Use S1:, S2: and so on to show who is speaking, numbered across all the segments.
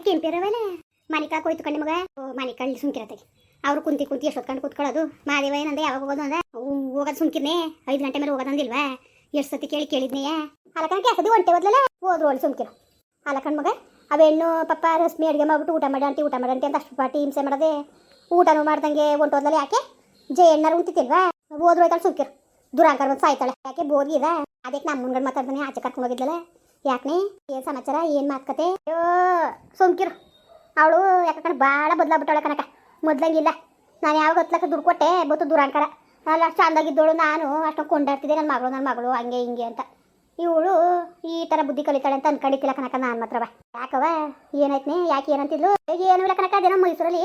S1: ಯಾಕೆ ಕೆಂಪಿರವಲ್ಲ ಮನಿಕಾ ಕೊಯ್ತು ಕಣ್ಣು ಮಗ. ಓ ಸುಮ್ಕಿರತ್ತಾಗಿ ಸುಮ್ಕಿರತ್ತೆ. ಅವ್ರು ಕುಂತಿ ಕುಂತಿ ಎಷ್ಟೊತ್ಕೊಂಡು ಕುತ್ಕೊಳ್ಳೋದು. ಮಾದೇವ ಏನಂದೆ, ಯಾವಾಗ ಹೋಗೋದು ಅಂದ? ಹೋಗೋದು ಸುಮ್ಕಿರ್ನೆ ಐದು ಗಂಟೆ ಮೇಲೆ ಹೋಗೋದಂದಿಲ್ವಾ ಎಷ್ಟು ಸತಿ ಕೇಳಿ ಕೇಳಿದ್ನೆಯ? ಅಲಕಂಡ್ ಕೆಸದಿ ಒಂಟೆ ಬದ್ಲಲ್ಲ ಹೋದ್ರು ಒಳ್ಳೆ ಸುಮ್ಕಿರು. ಅಲಕಂಡ್ ಮಗ ಅವೆಣ್ಣು ಪಪ್ಪ ರಸ್ಮಿ ಅಡುಗೆ ಮಾಡ್ಬಿಟ್ಟು ಊಟ ಮಾಡಿ ಅಂಟಿ ಊಟ ಮಾಡಿ ಅಂತ ಅಷ್ಟು ಪಾಟಿ ಹಿಂಸೆ ಮಾಡೋದೆ, ಊಟನೂ ಮಾಡ್ದಂಗೆ ಹೊಂಟೋದ್ಲಲ್ಲ ಯಾಕೆ? ಜೈ ಎಣ್ಣಾರು ಉಂಟಿತಿಲ್ವಾ ಹೋದ್ರು ಹೋಯ್ತಾಳೆ ಸುಮ್ಕಿರು. ದುರಾಂಕರ್ ಬಂದು ಸಾಯ್ತಾಳೆ. ಯಾಕೆ ಬೋರ್ಗಿದ ಅದಕ್ಕೆ ನಮ್ಮ ಮುಂಗಡೆ ಮಾತಾಡ್ತಾನೆ ಆಚೆ ಕರ್ಕೊಂಡು ಹೋಗಿದ್ಲಲ್ಲ. ಯಾಕೆ ಏನು ಸಮಾಚಾರ? ಏನು ಮಾತುಕತೆ? ಅಯ್ಯೋ, ಸೋಂಕಿರು. ಅವಳು ಯಾಕಂದ್ರೆ ಭಾಳ ಬದಲಾಗ್ಬಿಟ್ಟವಳೆ ಕನಕ ಮೊದ್ಲಂಗಿಲ್ಲ. ನಾನು ಯಾವಾಗ ಹತ್ಲಕ್ಕ ದುಡ್ಡು ಕೊಟ್ಟೆ ಬತ್ತು ದುರಾಂಕರ. ಅಲ್ಲ ಅಷ್ಟು ಚಂದಾಗಿದ್ದವಳು ನಾನು ಅಷ್ಟು ಕೊಂಡಾಡ್ತಿದ್ದೆ ನನ್ನ ಮಗಳು ನನ್ನ ಮಗಳು, ಹಂಗೆ ಹಿಂಗೆ ಅಂತ. ಇವಳು ಈ ಥರ ಬುದ್ಧಿ ಕಲಿತಾಳೆ ಅಂತ ಅನ್ಕೊಂಡಿದ್ದಿಲ್ಲ ಕನಕ ನಾನು ಬಾ ಯಾಕವ ಏನಾಯ್ತನೆ? ಯಾಕೆ ಏನಂತಿದ್ಲು? ಏನು ಇಲ್ಲ ಕನಕ ಅದೇನೋ ಮೈಸೂರಲ್ಲಿ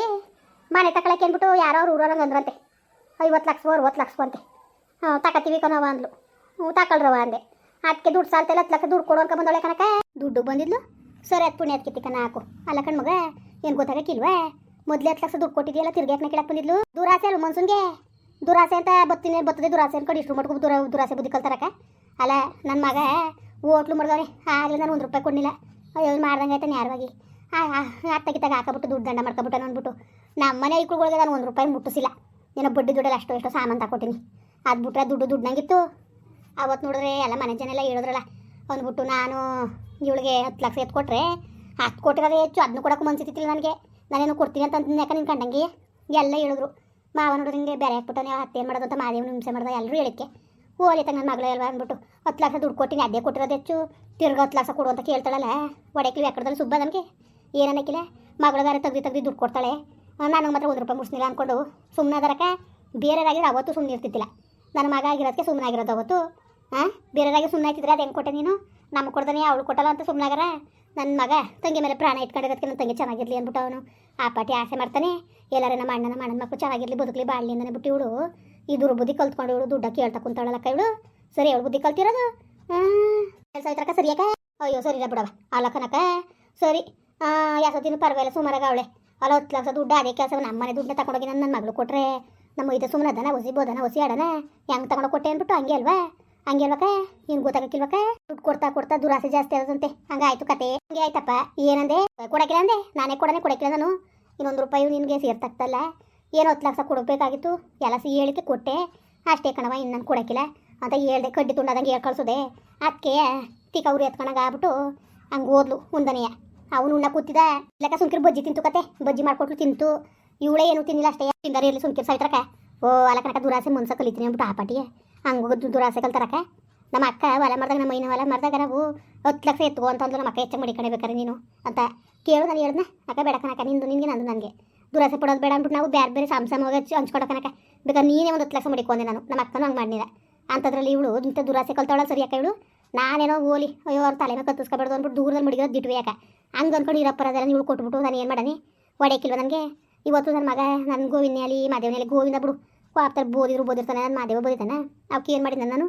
S1: ಮನೆ ತಗೊಳಕ್ಕೆ ಅಂದ್ಬಿಟ್ಟು ಯಾರೋ ಅವ್ರು ಅಂದ್ರಂತೆ ಐವತ್ತು ಲಕ್ಷ ಅರವತ್ತು ಲಕ್ಷ ಅಂತೆ. ಹಾಂ, ತಕತೀವಿ ಕಣವ ಅಂದ್ಲು. ಹ್ಞೂ ತಕೊಳ್ರವ ಅಂದೆ. ಅದಕ್ಕೆ ದುಡ್ಡು ಸಾಲ್ತಲ್ಲ ಲಕ್ಷ ದುಡ್ಡು ಕೊಡು ಬಂದೊಳೆ ಕಣಕ ದುಡ್ಡು ಬಂದಿದ್ಲು? ಸರಿ ಅದು ಪುಣ್ಯ ಅದಕ್ಕೆ ಕಣ ಹಾಕು. ಅಲ್ಲ ಕಣ್ ಮಗ, ಏನು ಗೊತ್ತಾಗಕ್ಕಿಲ್ವೇ? ಮೊದಲೇ ಹತ್ತು ಲಕ್ಷ ದುಡ್ಡು ಕೊಟ್ಟಿದ್ಯಲ್ಲ ತಿರ್ಗ್ಯಾಕನ ಕೇಳಕ್ಕೆ ಬಂದಿದ್ಲು? ದುರಾಸೆ ಅಲ್ಲ ಮನ್ಸುನ್ಗೆ? ದುರಾಸೆ ಅಂತ ಬತ್ತಿನ, ಬತ್ತದೆ ದುರಾಸೆ ಅನ್ಕೊಂಡು ಇಷ್ಟು ಮಟ್ಕೊ ದುರ, ದುರಾಸೆ ಬುದ್ಧಿ ಕಲ್ತಾರಕ ಅಲ್ಲ ನನ್ನ ಮಗ ಓಟ್ಲು ಮಾಡ್ದವ್ರಿ ಆಗಲಿ ನಾನು ಒಂದು ರೂಪಾಯಿ ಕೊಡಲಿಲ್ಲ. ಅಯ್ಯೋ ಮಾಡ್ದಂಗೆ ಆಯ್ತಾನೆ ನೇರವಾಗಿ ಅತ್ತಗಿತ್ತಾಗ ಹಾಕಬಿಟ್ಟು ದುಡ್ಡು ದಂಡ ಮಾಡ್ಕೊಬಿಟ್ಟು ಅಂದ್ಬಿಟ್ಟು ನಮ್ಮ ಮನೆ ಇಕ್ಕುಗಳಿಗೆ ನಾನು ಒಂದು ರೂಪಾಯಿ ಮುಟ್ಟಿಸಿಲ್ಲ. ಏನೋ ಬಡ್ಡಿ ದುಡ್ಡಲ್ಲಿ ಅಷ್ಟು ಎಷ್ಟೋ ಸಾಮಾನು ತಗೊಟ್ಟಿನಿ ಅದು ಬಿಟ್ರೆ ದುಡ್ಡು ದುಡ್ಡಂಗಿತ್ತು. ಅವತ್ತು ನೋಡಿದ್ರೆ ಎಲ್ಲ ಮನೆ ಜನ ಎಲ್ಲ ಹೇಳಿದ್ರಲ್ಲ ಅಂದ್ಬಿಟ್ಟು ನಾನು ಇವಳಿಗೆ ಹತ್ತು ಲಕ್ಷ ಎತ್ತು ಕೊಟ್ಟರೆ ಹತ್ತು ಕೊಟ್ಟಿರೋದೇ ಹೆಚ್ಚು ಅದನ್ನು ಕೊಡೋಕೆ ಮನ್ಸಿತ್ತಿಲ್ಲ ನನಗೆ. ನಾನೇನು ಕೊಡ್ತೀನಿ ಅಂತ ಅಂದ್ಯಾಕೆ ಯಾಕೆ ನಿನ್ನ ಕಂಡಂಗೆ? ಎಲ್ಲ ಹೇಳಿದ್ರು. ಮಾವ ನೋಡಿದ್ರೆ ಹಿಂಗೆ ಬೇರೆ ಹಾಕ್ಬಿಟ್ಟು ನೀವು ಹತ್ತು ಏನು ಮಾಡೋದು ಅಂತ ಮಾದೇವನ ಹಿಂಸೆ ಮಾಡ್ದೆ ಎಲ್ಲರೂ ಹೇಳಿಕ್ಕೆ ಓಲಿ ತಂಗ ನನ್ನ ಮಗಳೇ ಅಂದ್ಬಿಟ್ಟು, ಹತ್ತು ಲಕ್ಷ ದುಡ್ಡು ಕೊಟ್ಟಿನಿ, ಅದೇ ಕೊಟ್ಟಿರೋದು ಹೆಚ್ಚು. ತಿರ್ಗ ಹತ್ತು ಲಕ್ಷ ಕೊಡು ಅಂತ ಕೇಳ್ತಾಳಲ್ಲ ಒಡೆಕಿ ಯಾಕಡ್ದಲ್ಲಿ ಸುಬ್ಬ ನನಗೆ. ಏನನ್ನಕ್ಕಿಲ್ಲ ಬೇರೆ ತೆಗ್ದು ತೆಗ್ದು ದುಡ್ಡು ಕೊಡ್ತಾಳೆ. ನನಗೆ ಮಾತ್ರ ಒಂದು ರೂಪಾಯಿ ಮುಡ್ಸ್ನಿಲ್ಲ ಅಂದ್ಕೊಂಡು ಸುಮ್ಮನೆ ಅದರಕ್ಕೆ. ಬೇರೆಯವರಾಗಿರೋ ಅವತ್ತು ಸುಮ್ಮನೆ ಇರ್ತಿದ್ದಿಲ್ಲ. ನನ್ನ ಮಗ ಆಗಿರೋದಕ್ಕೆ ಸುಮ್ಮನೆ ಆಗಿರೋದು ಅವತ್ತು. ಹಾಂ? ಬೇರೆಯವರಾಗಿ ಸುಮ್ಮನೆ ಆಯ್ತಿದ್ರೆ ಅದು ಹೆಂಗೆ ಕೊಟ್ಟೆ ನೀನು? ನಮ್ಗೆ ಕೊಡ್ದಾನೆ, ಅವಳು ಕೊಟ್ಟಲ್ಲ ಅಂತ ಸುಮ್ಮನಾಗರ ನನ್ನ ಮಗ ತಂಗಿ ಮೇಲೆ ಪ್ರಾಣ ಇಟ್ಕೊಂಡಿರೋದಕ್ಕೆ ನನ್ನ ತಂಗಿ ಚೆನ್ನಾಗಿರಲಿ ಅಂದ್ಬಿಟ್ಟು ಅವನು. ಆ ಪಾಟಿ ಆಸೆ ಮಾಡ್ತಾನೆ. ಎಲ್ಲಾರ ನಮ್ಮ ಅಣ್ಣನ ನಮ್ಮ ಅಣ್ಣನ ಮಕ್ಕಳು ಚೆನ್ನಾಗಿರಲಿ, ಬದುಕಲಿ, ಬಾಳಲಿ ಅಂದನೆ ಬಿಟ್ಟು ಇವಳು. ಈ ದುರ್ಬುದ್ಧಿ ಕಲ್ತ್ಕೊಂಡು ಇವಳು ದುಡ್ಡ ಕೇಳ್ತಾ ಕುಂತಾಳಲ್ಲಕ್ಕ ಇವಳು. ಸರಿ, ಅವಳು ಬುದ್ಧಿ ಕಲ್ತಿರೋದು? ಕೆಲಸ ಆಯ್ತಕ್ಕ ಸರಿಯಾಕ ಅಯ್ಯೋ, ಸರಿ ಬಿಡವ ಆ ಕನಕ ಸರಿ. ಯಾಸತ್ತಿನ ಪರವಾಗಿಲ್ಲ, ಸುಮಾರಾಗ ಅವಳೆ. ಅಲ್ಲ, ಹತ್ತು ಲಕ್ಷ ದುಡ್ಡು, ಅದೇ ಕೆಲಸ ನಮ್ಮ ಮನೆ ದುಡ್ಡನ್ನ ತಗೊಂಡೋಗಿ ನನ್ನ ಮಗಳು ಕೊಟ್ರೆ, ನಮ್ಮ ಇದು ಸುಮ್ಮನೆ ಅದನ್ನ ಒಸಿಬೋದನ ಒಸಿ ಆಡನ ಹೆಂಗೆ ತಗೊಂಡೋಗಿ ಕೊಟ್ಟೆ ಅಂದ್ಬಿಟ್ಟು ಹಂಗೆ ಅಲ್ವಾ? ಹಂಗೆ ಏನ್ ಗೊತ್ತಾಗಕ್ಕಿಲ್ವಕ್ಕ? ದುಡ್ಡು ಕೊಡ್ತಾ ಕೊಡ್ತಾ ದುರಾಸೆ ಜಾಸ್ತಿ ಆದಂತೆ ಹಂಗಾಯ್ತು ಕತೆ. ಹಂಗೆ ಆಯ್ತಪ್ಪ. ಏನಂದೆ? ಕೊಡಕಿಲ್ಲ ಅಂದೆ. ನಾನೇ ಕೊಡನೆ ಕೊಡಕಿಲ್ಲ ನಾನು. ಇನ್ನೊಂದು ರೂಪಾಯಿ ನಿನ್ಗೆ ಸೇರ್ತಾಗ್ತಲ್ಲ ಏನು ಹತ್ತು ಲಕ್ಷ ಕೊಡಬೇಕಾಗಿತ್ತು. ಎಲ್ಲ ಸಿ ಹೇಳಿಕೆ ಕೊಟ್ಟೆ. ಅಷ್ಟೇ ಕಣವ ಇನ್ನು ನಾನು ಅಂತ ಹೇಳ್ದೆ. ಕಡ್ಡಿ ತುಂಡಾದಂಗೆ ಹೇಳ್ ಕಳ್ಸೋದೆ. ಅದಕ್ಕೆ ತಿಕ್ಕ ಉರಿ ಎತ್ಕೊಂಡಾಗ ಆಗ್ಬಿಟ್ಟು ಹಂಗೆ ಓದ್ಲು ಮುಂದನೆಯ ಅವನು ಉಣ್ಣ ಕೂತಿದ ಇಲ್ಲಕ ಸುಂಕಿರ್ ಬಜ್ಜಿ ತಿಂತು ಕತೆ. ಬಜ್ಜಿ ಮಾಡ್ಕೊಟ್ಲು ತಿಂತು. ಇವಳೇ ಏನು ತಿನ್ನಿಲ್ಲ ಅಷ್ಟೇ. ತಿಂದರೆ ಇರಲಿ ಸುಂಕಿರ್ ಸೈತ್ರಕ ಓ, ಅಲ್ಲ ಕಣಕ ದುರಾಸೆ ಮನ್ಸ ಕಲಿತೀನಿ ಅಂದ್ಬಿಟ್ಟು ಆ ಪಾಟಿಗೆ. ಹಂಗೆ ದುರಾಸೆ ಕಲ್ತಾರಕ್ಕ ನಮ್ಮ ಅಕ್ಕ ಹೊಲ ಮಾಡ್ದಾಗ, ನಮ್ಮ ಮೈನ ಹೊಲ ಮಾಡ್ದಾಗ ನಾವು ಹತ್ತು ಲಕ್ಷ ಎತ್ಕೋ ಅಂತಂದ್ರೆ ನಮ್ಮ ಅಕ್ಕ ಹೆಚ್ಚಾಗಿ ಮಡಿಕಣಬೇಕಾರೆ ನೀನು ಅಂತ. ಕೇಳು ನಾನು ಹೇಳ್ದೆ, ಅಕ್ಕ ಬೇಡ ಕನಕ ನಿಂದು, ನಿನಗೆ, ನಂದು ನನಗೆ ದುರಾಸೆ ಪಡೋದು ಬೇಡ ಅಂದ್ಬಿಟ್ಟು ನಾವು ಬೇರೆ ಬೇರೆ ಸಾಮ್ ಹೋಗಿ ಹಂಚ್ಕೊಡೋ ಕನಕ ಬೇಕಾದ್ರೆ ನೀನೇ ಒಂದು ಹತ್ತು ಲಕ್ಷ ಮಡಿಕೊಂಡೆ ನಾನು, ನಮ್ಮ ಅಕ್ಕನೂ ಹಂಗೆ ಮಾಡಿದೆ ಅಂಥದ್ರಲ್ಲಿ ಇವಳು, ಇಂಥ ದುರಾಸೆ ಕಲ್ತಾವಳ ಸರಿ ಯಾಕೆ ಇವಳು? ನಾನೇನೋ ಓಲಿ, ಅಯ್ಯೋ, ಅವ್ರ ತಲೆನ ಕತ್ತಿಸ್ಕೊಬಾರ್ದು ಅಂದ್ಬಿಟ್ಟು ದೂರದಲ್ಲಿ ಮಡಿಗೋದು ದಿಟ್ವಿ ಯಾಕೆ ಹಂಗೆ ಅಂದ್ಕೊಂಡು ಇರಪ್ಪರದೆಲ್ಲ ನೀವು ಕೊಟ್ಬಿಟ್ಟು, ನಾನು ಏನು ಮಾಡನಿ ಹೊಡೆಯಕ್ಕಿಲ್ವ ನನಗೆ? ಇವತ್ತು ನನ್ನ ಮಗ ನನ್ನ ಗೋವಿನಲ್ಲಿ ಮಾದೇವನಲ್ಲಿ ಗೋವಿಂದ ಬಿಡು. ಆಗ್ತಾರೆ ಬೋದಿದ್ರು, ಬೋದಿರ್ತಾನೆ ನಾನು ಮಾದೇವ ಬೋದಿರ್ತಾನೆ? ಅವಕ್ಕೆ ಏನು ಮಾಡಿದ್ದೆ ನಾನು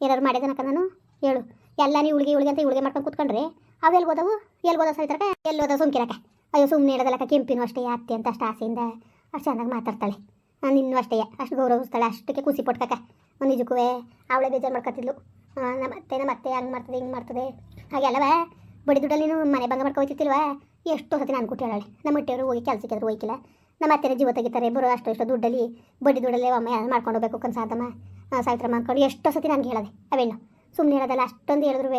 S1: ಏನಾದ್ರು ಮಾಡಿದನಕ ನಾನು? ಹೇಳು. ಎಲ್ಲ ನೀವು ಉಳಿಗೆ ಉಳಿಗೆ ಅಂತ ಉಳ್ಗೆ ಮಾಡ್ಕೊಂಡು ಕೂತ್ಕೊಂಡ್ರೆ, ಅವು ಎಲ್ಲಿ ಹೋದವು? ಎಲ್ಲಿ ಹೋದ ಸೈತರಕ ಎಲ್ಲಿ ಹೋದ ಸುಮ್ಕಿರಕ ಅಯ್ಯೋ ಸುಮ್ಮನೆ ಹೇಳೋದಲ್ಲಕ ಕೆಂಪಿನೂ ಅಷ್ಟೇ, ಅತ್ತೆ ಅಂತ ಅಷ್ಟು ಆಸೆಯಿಂದ ಅಷ್ಟು ಚೆನ್ನಾಗಿ ಮಾತಾಡ್ತಾಳೆ. ನಾನು ಇನ್ನೂ ಅಷ್ಟೇ, ಅಷ್ಟು ಗೌರವಿಸ್ತಾಳೆ, ಅಷ್ಟಕ್ಕೆ ಖುಷಿ ಪಟ್ಕಕ ನಿಜಕ್ಕೂ ಅವಳೇ ಬೇಜಾರು ಮಾಡ್ಕೊತಿದ್ಲು. ನಮ್ಮ ಅತ್ತೆ ನಮ್ಮ ಅತ್ತೆ ಹಂಗೆ ಮಾಡ್ತದೆ, ಹಿಂಗೆ ಮಾಡ್ತದೆ. ಹಾಗೆಲ್ಲವ ಬಡಿ ದುಡ್ಡಲ್ಲಿ ನೀನು ಮನೆ ಭಂಗ ಮಾಡ್ಕೊ ಹೋಯ್ತಿಲ್ವಾ ಎಷ್ಟೋ ಸತಿ ನಾನು ಕೊಟ್ಟು ಹೇಳಾಳೆ. ನಮ್ಮ ಹೊಟ್ಟೆಯವರು ಹೋಗಿ ಕೆಲಸಕ್ಕೆ ಅದ್ರ ಹೋಯ್ಕಿಲ್ಲ ನಮ್ಮ ಅತ್ತೆರ ಜೀವ ತೆಗಿತಾರೆ ಬರೋ ಅಷ್ಟು ಇಷ್ಟು ದುಡ್ಡಲ್ಲಿ, ಬಡ್ಡಿ ದುಡ್ಡಲ್ಲೇ ಒಮ್ಮೆ ಮಾಡ್ಕೊಂಡು ಹೋಗ್ಬೇಕು ಕನ್ಸಾತಮ್ಮ ಸಾವಿತ್ರಮ್ಮ ಮಾಡ್ಕೊಂಡು ಎಷ್ಟೋ ಸತಿ ನನಗೆ ಹೇಳದೆ, ಅವೇನು? ಸುಮ್ಮನೆ ಹೇಳೋದಲ್ಲ, ಅಷ್ಟೊಂದು ಹೇಳಿದ್ರು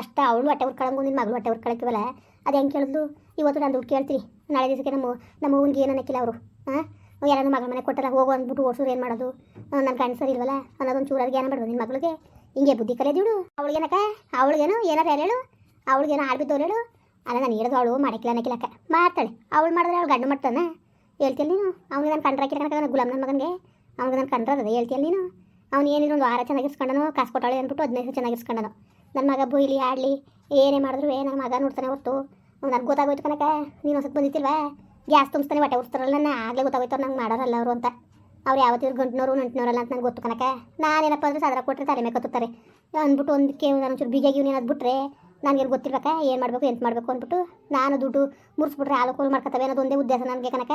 S1: ಅಷ್ಟು ಅವಳು ಹೊಟ್ಟೆ ಕಳಂಗು ನಿನ್ನ ಮಗಳು ಹೊಟ್ಟೆ ಉರ್ಕೊಳಕ್ಕಿವಲ್ಲ ಅದು ಹೆಂಗೆ ಕೇಳಿದ್ಲು? ಇವತ್ತು ನಾನು ದುಡ್ಡು ಕೇಳ್ತೀನಿ ನಾಳೆ ದಿವಸಕ್ಕೆ ನಮ್ಮ ನಮ್ಮ ಹೂವಿಗೆ ಏನು ಅನ್ನಕ್ಕಿಲ್ಲ ಅವರು ಹಾಂ ಯಾರನ್ನ ಮಗಳ ಮನೆ ಕೊಟ್ಟಲ್ಲ, ಹೋಗು ಅಂದ್ಬಿಟ್ಟು ಓಡಿಸೋರು ಏನು ಮಾಡೋದು? ನನ್ನ ಗಂಡ ಸರಿ ಇಲ್ವಲ್ಲ, ಅನ್ನೋದೊಂದು ಚೂರಾಗಿ ಏನು ಮಾಡೋದು ನಿನ್ನ ಮಗಳಿಗೆ? ಹಿಂಗೆ ಬುದ್ಧಿ ಕಲಿಯೋದಿಡು ಅವಳಿಗೇನಕ್ಕ? ಅವಳಿಗೇನು, ಏನಾರು ಹೇಳು ಅವಳಿಗೇನು ಆಡ್ಬಿದ್ದವ್ರು ಹೇಳು? ಅಲ್ಲ, ನಾನು ಹಿಡಿದು ಅವಳು ಮಾಡಕ್ಕಿಲ್ಲ ಅನ್ನಕ್ಕಿಲ್ಲಕ್ಕ. ಮಾಡ್ತಾಳೆ. ಅವಳು ಮಾಡಿದ್ರೆ ಅವಳು ಗಂಡು ಮಾಡ್ತಾನೆ? ಹೇಳ್ತೀನಿ ನೀನು? ಅವ್ನಿಗೆ ನಾನು ಕಂಡ್ರೆ ಹಾಕಿಲ್ಲ ಕಣಕ ಗುಲಾಮ್ ನನ್ನ ಮಗನಿಗೆ. ಅವ್ನಿಗೆ ನಾನು ಕಂಡ್ರೆ ಅದೇ ಹೇಳ್ತೀನಿ ನೀನು? ಅವ್ನು ಏನಿದ್ರು ಒಂದು ವಾರ ಚೆನ್ನಾಗಿಸ್ಕೊಂಡನು, ಕಾಸು ಕೊಟ್ಟಾಳೆ ಅಂದ್ಬಿಟ್ಟು ಹದಿನೈದು ಚೆನ್ನಾಗಿಸ್ಕೊಂಡನು. ನನ್ನ ಮಗ ಬೊಯ್ಲಿ ಆಡಲಿ ಏನೇ ಮಾಡಿದ್ರು ನನ್ನ ಮಗ ನೋಡ್ತಾನೆ ಹೊರ್ತು. ನನಗೆ ಗೊತ್ತಾಗೋಯ್ತು ಕನಕ ನೀನು ಹೊಸದು ಬಂದಿತ್ತಿಲ್ವಾ ಗ್ಯಾಸ್ ತುಂಬಿಸ್ತಾನೆ, ಹೊಟ್ಟೆ ಉಡ್ತಾರಲ್ಲ ನಾನು ಆಗಲೇ ಗೊತ್ತಾಗೋಯ್ತು ನಂಗೆ ಮಾಡೋರಲ್ಲ ಅವರು ಅಂತ. ಅವ್ರು ಯಾವತ್ತಿದ್ರು ಗಂಟನವರು ನಂಟನವರಲ್ಲ ಅಂತ ನಂಗೆ ಗೊತ್ತು ಕನಕ ನಾನೇನಪ್ಪ ಅಂದ್ರೆ ಸಾದರ ಕೊಟ್ಟರೆ ತಲೆ ಮೇಲೆ ಕತ್ತುತ್ತಾರೆ. ಅಂದ್ಬಿಟ್ಟು ಒಂದಕ್ಕೆ ಒಂಚೂರು ಬಿಗಿಯಾಗಿ ಇವ್ನೇನಾದ್ಬಿಟ್ರೆ ನನಗೇನು ಗೊತ್ತಿರ್ಬೇಕಾ? ಏನು ಮಾಡಬೇಕು, ಎಂತ ಮಾಡಬೇಕು ಅಂದ್ಬಿಟ್ಟು ನಾನು ದುಡ್ಡು ಮುರಿಸ್ಬಿಟ್ರೆ ಹಾಲು ಕೋಲು ಮಾಡ್ಕೊತವೆ ಅನ್ನೋದು ಒಂದೇ ಉದ್ದೇಶ ನನಗೆ ಕನಕ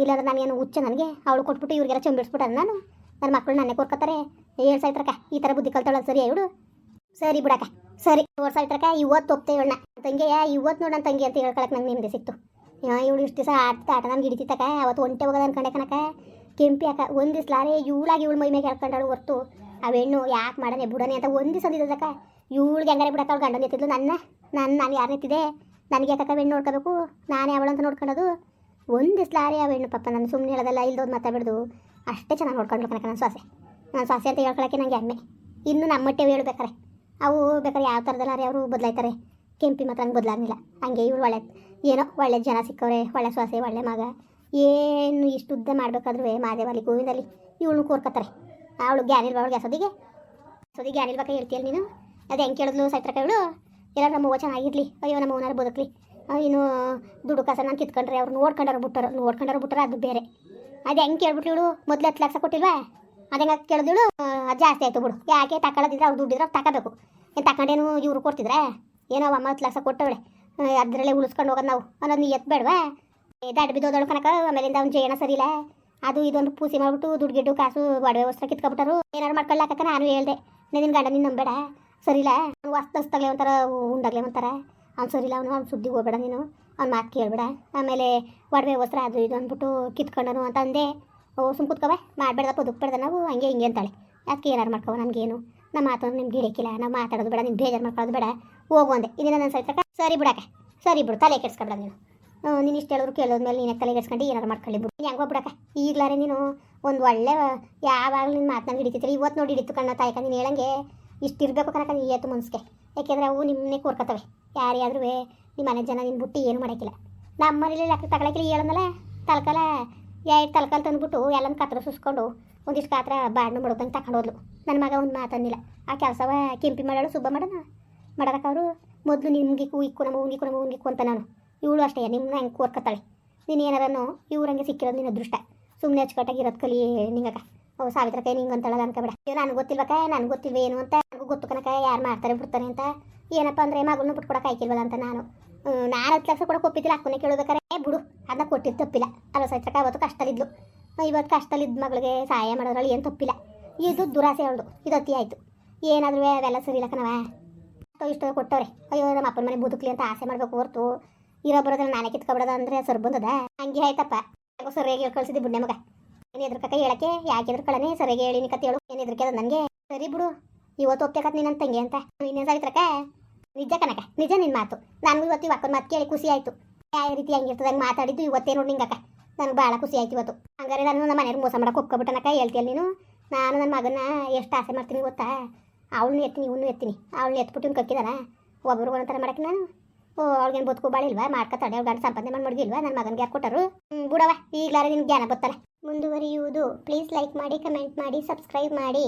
S1: ಇಲ್ಲಾಂದ್ರೆ ನನಗೇನು ಹುಚ್ಚ ನನಗೆ? ಅವಳು ಕೊಟ್ಬಿಟ್ಟು ಇವ್ರಿಗೆಲ್ಲ ಚಂಬಿಡ್ಸ್ಬಿಟ್ಟಾರೆ ನಾನು? ನನ್ನ ಮಕ್ಕಳು ನನ್ನೇ ಕೊಡ್ಕೊತಾರೆ ಏಳು ಸಾಯ್ತ್ರಕ್ಕ ಈ ಥರ ಬುದ್ಧಿ ಕಲ್ತಾಳ ಸರಿ ಇವಳು ಸರಿ ಬಿಡಕ್ಕ ಸರಿ ವರ್ಷ ಆಯ್ತಕ್ಕ ಇವತ್ತು ಒಪ್ತೆ ಇವಳನ್ನ ತಂಗಿಯ, ಇವತ್ತು ನೋಡು ನನ್ನ ತಂಗಿ ಅಂತ ಹೇಳ್ಕೊಳಕ್ ನಂಗೆ ನಿಮ್ದೆ ಸಿಕ್ತು. ಇವಳು ಇಷ್ಟು ದಿವಸ ಆಡ್ತಾ ಆಟ ನನ್ಗೆ ಹಿಡಿತಿತ್ತಕ ಅವತ್ತು ಒಂಟೆ ಹೋಗೋದು ಅನ್ಕೊಂಡೆ ಕನಕ ಕೆಂಪಿ ಅಕ್ಕ, ಒಂದು ದಿವ್ಸ ಲಾರೆ ಇವಳಾಗಿ ಇವಳು ಮೈ ಮೇಲೆ ಹೇಳ್ಕೊಂಡಾಳು ಹೊರ್ತು. ಆ ಹೆಣ್ಣು ಯಾಕೆ ಮಾಡನೆ ಬುಡನೆ ಅಂತ ಒಂದು ದಿವಸ ಇವಳಿಗೆ ಹೆಂಗಾರೆ ಬಿಡಕ್ಕ ಅವ್ಳು ಗಂಡನ ಎತ್ತಿದ್ಲು. ನನ್ನ ನನ್ನ ನಾನು ಯಾರು ಎತ್ತಿದೆ? ನನಗೆ ಯಾಕಕ್ಕ ಬೆಣ್ಣು ನೋಡ್ಕೋಬೇಕು? ನಾನೇ ಅಂತ ನೋಡ್ಕೊಳ್ಳೋದು ಒಂದು ಸ್ಲಾರಿ ಆ ಹೆಣ್ಣು ಪಪ್ಪ ನಾನು ಸುಮ್ಮನೆ ಹೇಳೋದಲ್ಲ, ಇಲ್ದೋದು ಮಾತಾಡ್ಬಿಡ್ದು ಅಷ್ಟೇ ಚೆನ್ನಾಗಿ ನೋಡ್ಕೊಂಡು ಕನಕ ನನ್ನ ಸೊಸೆ. ನಾನು ಸೊಸೆ ಅಂತ ಹೇಳ್ಕೊಳಕ್ಕೆ ನನಗೆ ಹೆಮ್ಮೆ. ಇನ್ನು ನಮ್ಮ ಮಟ್ಟೆ ಹೇಳ್ಬೇಕಾರೆ ಅವು ಬೇಕಾದ್ರೆ ಯಾವ ಥರದಲ್ಲ ರೀ ಅವರು ಬದಲಾಯ್ತಾರೆ? ಕೆಂಪಿ ಮಾತ್ರ ಹಂಗೆ ಬದಲಾಗಿಲ್ಲ ಹಂಗೆ ಇವ್ರು ಒಳ್ಳೆ, ಏನೋ ಒಳ್ಳೆ ಜನ ಸಿಕ್ಕವ್ರೆ, ಒಳ್ಳೆ ಸೊಸೆ, ಒಳ್ಳೆ ಮಗ. ಏನು ಇಷ್ಟು ಉದ್ದ ಮಾಡಬೇಕಾದ್ರೂ ಮಾದೇವಲ್ಲಿ, ಗೋವಿಂದಲ್ಲಿ. ಇವಳನ್ನ ಕೋರ್ಕತ್ತಾರೆ. ಅವಳು ಗ್ಯಾನಿಲ್ವ ಅವಳಿಗೆ ಸೊದಿಗೆ ಸೊದಿ ಗ್ಯಾನ್ ಇಲ್ಬೇಕಾ ಹೇಳ್ತೀಯಲ್ಲ ನೀನು? ಅದು ಹೆಂಗೆ ಕೇಳಿದ್ಲು ಸೈತ್ರ ಕೈಗಳು ಎಲ್ಲ ನಮ್ಮ ಚೆನ್ನಾಗಿರ್ಲಿ ಅಯ್ಯೋ, ನಮ್ಮ ಅವನಾರು ಬದುಕಲಿ. ಇನ್ನು ದುಡ್ಡು ಕಸ ನಾನು ಕಿತ್ಕೊಂಡ್ರೆ ಅವ್ರು ನೋಡ್ಕೊಂಡವ್ರು ಬಿಟ್ಟರು ನೋಡ್ಕೊಂಡವ್ರು ಬಿಟ್ಟರೆ ಅದು ಬೇರೆ. ಅದು ಹೆಂಗೆ ಕೇಳ್ಬಿಟ್ಲು ಇವಳು? ಮೊದಲು ಹತ್ತು ಲಕ್ಷ ಕೊಟ್ಟಿಲ್ವಾ? ಅದಂಗೆ ಕೇಳಿದಳು ಅದು ಜಾಸ್ತಿ ಆಯಿತು ಬಿಡು. ಯಾಕೆ ತಗೊಳ್ಳೋದಿದ್ರೆ ಅವ್ರು ದುಡ್ಡಿದ್ರೆ ಅವ್ರು ತಗೋಬೇಕು ಏನು ತಗೊಂಡೇನು ಇವರು ಕೊಡ್ತಿದ್ರೆ? ಏನೋ ಅಮ್ಮ ಹತ್ತು ಲಕ್ಷ ಕೊಟ್ಟವಳೆ. ಅದರಲ್ಲೇ ಉಳಿಸ್ಕೊಂಡು ಹೋಗೋದು ನಾವು. ಅನ್ನೋದು ನೀ ಎತ್ತು ಬೇಡವಾ? ದಾಡ್ ಬಿದ್ದೋದಳು ಕನಕ ಆಮೇಲಿಂದ ಅವ್ನು ಜೇಣ ಸರಿಲ್ಲ ಅದು ಇದೊಂದು ಪೂಸಿ ಮಾಡಿಬಿಟ್ಟು ದುಡ್ಡು ಗಿಡ್ಡು ಕಾಸು ಒಡವೆ ವಸ್ತ್ರ ಕಿತ್ಕೊಬಿಟ್ಟರು ಏನಾರು ಮಾಡ್ಕೊಳ್ಳಾಕ ನಾನು ಹೇಳ್ದೆ. ನಿನ್ನ ಗಂಡ ನಿನ್ನ ನಂಬೇಡ ಸರಿಲ್ಲ ವಸ್ತುಸ್ತಾಗಲೇ ಒಂಥರ ಉಂಡಾಗ್ಲೇ ಒಂಥರ. ಅವ್ನು ಸರಿಲ್ಲ ಅವನು, ಅವ್ನು ಸುದ್ದಿಗೆ ಹೋಗ್ಬೇಡ ನೀನು. ಅವ್ನು ಮಾತು ಕೇಳಬೇಡ. ಆಮೇಲೆ ಒಡವೆ ವಸ್ತ್ರ ಅದು ಇದು ಅಂದ್ಬಿಟ್ಟು ಕಿತ್ಕೊಂಡನು ಅಂತ ಅಂದೆ. ಓ, ಸುಮ್ ಕುತ್ಕೋವೆ ಮಾಡಬೇಡ ಬದುಕ್ಬೇಡ್ದ ನಾವು? ಹಂಗೆ ಹಿಂಗೆ ಅಂತಾಳೆ. ಅದಕ್ಕೆ ಏನಾರು ಮಾಡ್ಕೋ ನಮಗೇನು ನಮ್ಮ ಮಾತು ನಿಮ್ಗೆ ಹಿಡಿಕಿಲ್ಲ ನಾವು ಮಾತಾಡೋದು ಬೇಡ ನಿಮ್ಗೆ ಬೇಜಾರು ಮಾಡ್ಕೊಳ್ಳೋದು ಬೇಡ. ಹೋಗು ಅಂದೆ. ಇದನ್ನ ನನ್ನ ಸಹಿತ ಸರಿ ಬಿಡಕ್ಕೆ. ಸರಿ ಬಿಡು, ತಲೆ ಕೆಡ್ಸ್ಕೊಬೇಡ ನೀನು. ನೀನು ಇಷ್ಟು ಹೇಳಿದ್ರು ಕೇಳೋದ್ಮೇಲೆ ನೀನು ತಲೆ ಕೆಡ್ಸ್ಕೊಂಡು ಏನಾರು ಮಾಡ್ಕೊಳ್ಳಿ ಬಿಡು. ಹೆಂಗೋ ಬಿಡಕ್ಕ. ಈಗ್ಲಾರೆ ನೀನು ಒಂದು ಒಳ್ಳೆ, ಯಾವಾಗಲೂ ನಿನ್ನ ಮಾತನ್ನ ಹಿಡಿತಿರ್ತೀರಿ ಇವತ್ತು ನೋಡಿ ಹಿಡಿತು ಕಣ್ಣ ತಾಯ್ಕ ನೀನು ಹೇಳಂಗೆ. ಇಷ್ಟು ಇರಬೇಕು ಕನಕ ನೀ ಏತು ಮನ್ಸಿಗೆ. ಯಾಕೆಂದರೆ ಅವು ನಿಮ್ಮನ್ನೇ ಕೋರ್ಕತ್ತವೆ ಯಾರ್ಯಾದ್ರೂ ನಿಮ್ಮ ಮನೆ ಜನ ನಿನ್ನ ಬಿಟ್ಟು ಏನು ಮಾಡೋಕ್ಕಿಲ್ಲ. ನಮ್ಮ ಮನೇಲಿ ಲೆಕ್ಕ ತಗೊಳಕಿಲ್ಲ ಹೇಳಂದಲ್ಲ ತಲ್ಕಲ ಎರಡು ತಲ್ಕಲ್ ತಂದ್ಬಿಟ್ಟು ಎಲ್ಲನ ಕತ್ರ ಸುಸ್ಕೊಂಡು ಒಂದಿಷ್ಟು ಕಾತ್ರ ಬಾಡ್ನು ಮಾಡೋದಂಗೆ ತಗೊಂಡು ಹೋದ್ಲು. ನನ್ನ ಮಗ ಒಂದು ಮಾತನ್ನಿಲ್ಲ. ಆ ಕೆಲಸವ ಕೆಂಪಿ ಮಾಡೋಳು ಸುಬ್ಬ ಮಾಡೋಣ ಮಾಡದಕ್ಕೆ ಅವರು ಮೊದಲು ನಿಮ್ಗೆ ಇಕ್ಕು ನಮ್ಮ ಉಂಗಿಕ್ಕು ನಮ್ಮ ಉಂಗಿಕ್ಕು ಅಂತ ನಾನು. ಇವಳು ಅಷ್ಟೇ ನಿಮ್ಮನ್ನ ಹೆಂಗೆ ಕೋರ್ಕತ್ತಾಳೆ ನೀನು ಏನಾರನು ಇವ್ರಂಗೆ ಸಿಕ್ಕಿರೋದು ನಿನ್ನ ಅದೃಷ್ಟ. ಸುಮ್ಮನೆ ಅಚ್ಚುಕಟ್ಟಾಗಿ ಇರೋದು ಕಲಿ ನಿಂಗಕ್ಕ. ಅವು ಸಾವಿತ್ರ ಕೈ ನಿಂಗೆ ಅಂತಳ ಅನ್ಕೋಬೇಡ. ಅಯ್ಯೋ, ನನಗೆ ಗೊತ್ತಿಲ್ವಕ್ಕ, ನನಗೆ ಗೊತ್ತಿಲ್ವ ಏನು ಅಂತ. ಗೊತ್ತು ಕನಕ ಯಾರು ಮಾಡ್ತಾರೆ, ಬಿಡ್ತಾರೆ ಅಂತ. ಏನಪ್ಪ ಅಂದ್ರೆ ಮಗಳನ್ನ ಬಿಟ್ಕೊಡಕ್ಕೆ ಆಯ್ಕಿಲ್ವಲ್ಲ ಅಂತ ನಾನು. ನಾನು ಹತ್ತು ಲಕ್ಷ ಕೂಡ ಕೊಪ್ಪಿದ್ದಿಲ್ಲ ಅಕ್ಕನೇ ಕೇಳೋಬೇಕಾರೆ ಬಿಡು, ಅದನ್ನ ಕೊಟ್ಟಿದ್ದು ತಪ್ಪಿಲ್ಲ. ಅಲ್ಲ ಸೈತ್ರಕ ಅವತ್ತು ಕಷ್ಟಲಿದ್ಲು ಇವತ್ತು ಕಷ್ಟಲಿದ್ದ ಮಗಳಿಗೆ ಸಹಾಯ ಮಾಡೋದ್ರಲ್ಲಿ ಏನು ತಪ್ಪಿಲ್ಲ. ಇದು ದುರಾಸೆ ಅವಳದು, ಇದು ಅತಿ ಆಯಿತು. ಏನಾದರೂ ಅವೆಲ್ಲ ಸರಿ ಇಲ್ಲ ಕಣವ ಅಷ್ಟೋ ಇಷ್ಟು ಕೊಟ್ಟವ್ರೆ. ಅಯ್ಯೋ, ನಮ್ಮ ಅಪ್ಪನ ಮನೆ ಬದುಕಲಿ ಅಂತ ಆಸೆ ಮಾಡಬೇಕು ಹೊರ್ತು. ಇರೋ ಬರೋದ್ರಲ್ಲಿ ನಾನೇ ಕಿತ್ಕೊಬಿಡೋದು ಅಂದ್ರೆ ಸರ್ ಬಂದದ? ಹಂಗೆ ಆಯ್ತಪ್ಪ. ಯಾಕೋ ಸರಿಯಾಗಿ ಹೇಳಿ ಕಳ್ಸಿದ್ದೆ ಬುಡ್ಡೆ ಮಗ. ಏನು ಎದ್ರಕಕ್ಕ ಹೇಳಕ್ಕೆ? ಯಾಕೆ ಎದ್ರಕಳನೆ ಸರಿಯಾಗಿ ಹೇಳಿ ಕತೆ ಹೇಳು. ಏನು ಎದ್ರಕ್ಕೆ ನನಗೆ ಸರಿ ಬಿಡು. ಇವತ್ತು ಒಪ್ತೇಕತ್ ನೀನು ತಂಗಿ ಅಂತ. ಇನ್ನೇನು ಸಾವಿತ್ರಕ್ಕ? ನಿಜ ಕನಕ ನಿಜ ನಿನ್ನ ಮಾತು. ನನಗೂ ಇವತ್ತು ಅಕ್ಕನ ಮಾತು ಕೇಳಿ ಖುಷಿ ಆಯಿತು. ಯಾವ ರೀತಿ ಹೆಂಗಿರ್ತದೆ ಹಂಗೆ ಮಾತಾಡಿದ್ದು ಇವತ್ತೇ ನೋಡಿ ನಿಂಗಕ್ಕ ನನಗೆ ಭಾಳ ಖುಷಿ ಆಯ್ತು ಇವತ್ತು. ಹಂಗಾರೆ ನಾನು ನಮ್ಮ ಮನೆಯವ್ರು ಮೋಸ ಮಾಡಕ್ಕೆ ಒಪ್ಕೊಬಿಟ್ಟನಕ್ಕ ಹೇಳ್ತೀಯಲ್ಲ ನೀನು? ನಾನು ನನ್ನ ಮಗನ ಎಷ್ಟು ಆಸೆ ಮಾಡ್ತೀನಿ ಗೊತ್ತಾ? ಅವಳನ್ನ ಎತ್ತೀನಿ ಇವನು ಎತ್ತೀನಿ. ಅವಳನ್ನ ಎತ್ಬಿಟ್ಟು ಕಕ್ಕಿದಾನ? ಒಬ್ಬರು ಒಂಥರ ಮಾಡಕ್ಕೆ ನಾನು? ಓ ಅವ್ಳಿಗೇನು ಬದುಕು ಬಾಳಿಲ್ವಾ? ಮಾಡ್ಕೊತಾಳೆ ಅವ್ಳು ಗಂಡ ಸಂಪಾದನೆ ಮಾಡಿ ಮಡಗಿಲ್ವಾ? ನನ್ನ ಮಗನಿಗೆ ಯಾರು ಕೊಟ್ಟರು? ಬಿಡವ ಈಗಲಾರೆ ನಿನ್ಗೆ ಜ್ಞಾನ ಗೊತ್ತಲ್ಲ ಮುಂದುವರಿಯುವುದು. ಪ್ಲೀಸ್ ಲೈಕ್ ಮಾಡಿ, ಕಮೆಂಟ್ ಮಾಡಿ, ಸಬ್ಸ್ಕ್ರೈಬ್ ಮಾಡಿ.